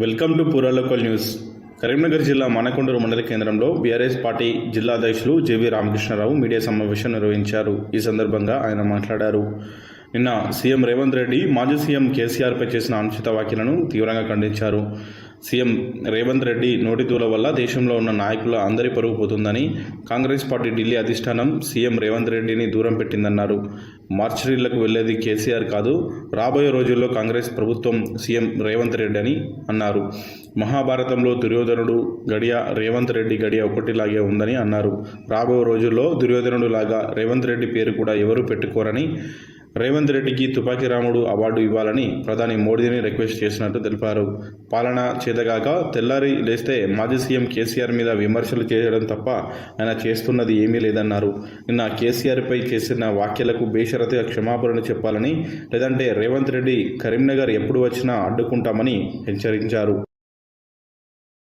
Welcome to పూరాలోకల్ news. Karimnagar జిల్లా మానకొండూరు మండల కేంద్రంలో బీఆర్ఎస్ పార్టీ జిల్లా అధ్యక్షులు జేవి రామకృష్ణారావు మీడియా సమావేశం నిర్వహించారు. ఈ సందర్భంగా ఆయన మాట్లాడారు. నిన్న సీఎం రేవంత్ రెడ్డి మాజీ సీఎం కేసీఆర్పై చేసిన అనుచిత వ్యాఖ్యలను తీవ్రంగా ఖండించారు. సీఎం రేవంత్ రెడ్డి నోటిదూల వల్ల దేశంలో ఉన్న నాయకుల అందరి పరుగు పోతుందని కాంగ్రెస్ పార్టీ ఢిల్లీ అధిష్టానం సీఎం రేవంత్ రెడ్డిని దూరం పెట్టిందన్నారు. మార్చరీలకు వెళ్ళేది కేసీఆర్ కాదు రాబోయే రోజుల్లో కాంగ్రెస్ ప్రభుత్వం సీఎం రేవంత్ రెడ్డి అని అన్నారు. మహాభారతంలో దుర్యోధనుడు గడియ రేవంత్ రెడ్డి గడియ ఒకటిలాగే ఉందని అన్నారు. రాబోయే రోజుల్లో దుర్యోధనుడు లాగా రేవంత్ రెడ్డి పేరు కూడా ఎవరూ పెట్టుకోరని రేవంత్ రెడ్డికి తుపాకీ రాముడు అవార్డు ఇవ్వాలని ప్రధాని మోడీని రిక్వెస్ట్ చేసినట్టు తెలిపారు. పాలన చేతగాక తెల్లారి లేస్తే మాజీ సీఎం కేసీఆర్ మీద విమర్శలు చేయడం తప్ప ఆయన చేస్తున్నది ఏమీ లేదన్నారు. నిన్న కేసీఆర్పై చేసిన వ్యాఖ్యలకు బేషరతుగా క్షమాపణలు చెప్పాలని లేదంటే రేవంత్ రెడ్డి కరీంనగర్ ఎప్పుడు వచ్చినా అడ్డుకుంటామని హెచ్చరించారు.